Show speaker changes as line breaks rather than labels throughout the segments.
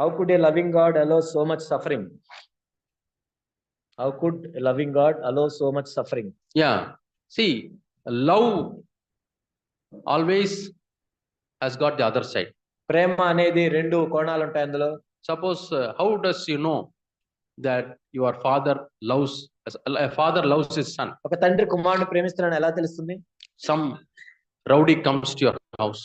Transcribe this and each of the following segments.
How could a loving God allow so much suffering how could loving God allow so much suffering
yeah see love always has got the other side
ప్రేమ అనేది రెండు కోణాలు ఉంటాయి అందులో
suppose how does you know that your father loves father loves his son
ఒక తండ్రి కుమారుడు ప్రేమిస్తున్నాడు ఎలా తెలుస్తుంది?
Some rowdy comes to your house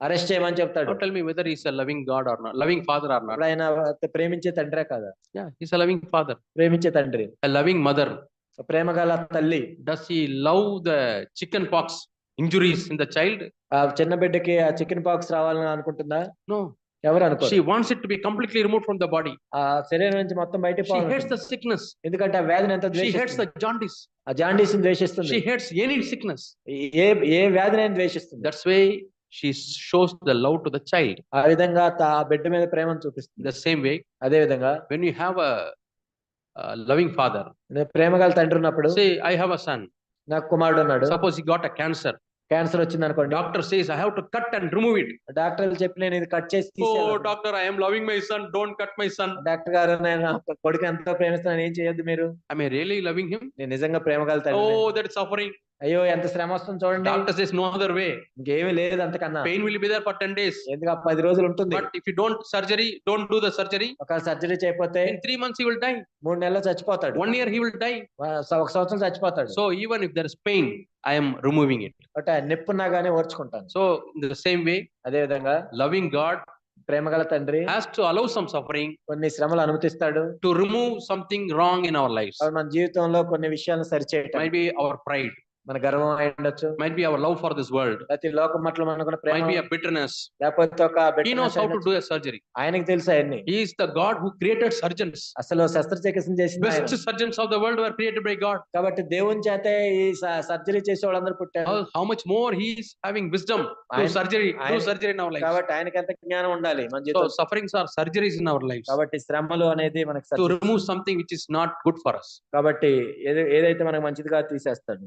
arrest చేయమని చెప్తాడు.
Tell me whether is loving God or not loving father or not
ఆయన ప్రేమించే తండ్రే కదా?
ఈస్ లవింగ్ ఫాదర్
ప్రేమించే తండ్రి.
లవింగ్ మదర్
ప్రేమగల తల్లి.
డస్ ఈ love the chicken pox injuries in the child
ఆ చిన్న బిడ్డకి ఆ చికెన్ పాక్స్ రావాలని అనుకుంటుందా?
నో
ఎవరు అనుకో
ద బాడీ
ఆ శరీరం నుంచి మొత్తం బయట షీ
ద సిక్నెస్
ఎందుకంటే ఆ వ్యాధిని ఎంత ద్వేషిస్తుంది? She
hates the
a a వ్యాధిని ద్వేషిస్తుంది.
She shows the love to the child.
ఆ విధంగా ఆ బిడ్డ మీద ప్రేమను చూపిస్తుంది
The same way,
అదే విధంగా
when you have a, a loving father,
నేను ప్రేమ గల తండ్రి ఉన్నప్పుడు
I have a son.
నాకు కుమారుడు ఉన్నాడు
Suppose he got a cancer.
Cancer వచ్చింది అనుకోండి
doctor says I have to cut and remove it
doctor చెప్పి నేను ఇది కట్ చేసి
doctor I am loving my son don't cut my son
doctor గారు నేను కొడుకు ఎంత ప్రేమిస్తున్నాను. ఏం చేయొద్దు మీరు?
I me really loving him
నేను నిజంగా ప్రేమ కలుగుతాను ఓ
దట్ సఫరింగ్
అయ్యో ఎంత శ్రమ వస్తుంది చూడండి. Doctor
says no other way
ఇంకేమి లేదు అంతకన్నా.
Pain will be there for 10 days
ఎందుకు 10 రోజులు ఉంటుంది? But
if you don't surgery don't do the surgery
ఒక సర్జరీ చేయకపోతే in
3 months he will die
మూడు నెలల చచ్చిపోతాడు.
1 ఇయర్ హి విల్ డై
ఒక సంవత్సరం చచ్చిపోతాడు.
So even if there is pain I'm removing it
but నెప్పు నాగానే ఓర్చుకుంటాను.
సో ద సేమ్ వే
అదే విధంగా
లవింగ్ గాడ్
ప్రేమ గల తండ్రి
has to allow some suffering
కొన్ని శ్రమలు అనుమతిస్తాడు.
To remove something wrong in our life
మన జీవితంలో కొన్ని విషయాలను సరిచేయటం.
మేబీ అవర్ ప్రైడ్
మన గర్వం అయి ఉండొచ్చు
might be our love for this world
ప్రతి లోకం మట్ల మనకున్న ప్రేమ మైట్ బి అ
బిట్టర్నెస్
లేకపోతే ఒక he knows how to
do a surgery
ఆయనకి తెలుసు అన్ని
he is the God who created surgeons
అసలు శస్త్రచికిత్స చేసిన best
surgeons of the world were created by God
కాబట్టి దేవుని చేత ఈ సర్జరీ చేసే వాళ్ళందరూ పుట్టారు.
How much more he is having wisdom to surgery to surgery in our life
కాబట్టి ఆయనకి ఎంత జ్ఞానం ఉండాలి మన జీవితం
sufferings are surgeries in our life
కాబట్టి శ్రమలు అనేది మనకి to remove
something which is not good for us.
కాబట్టి ఏదైతే మనకు మంచిదిగా తీసేస్తాడు.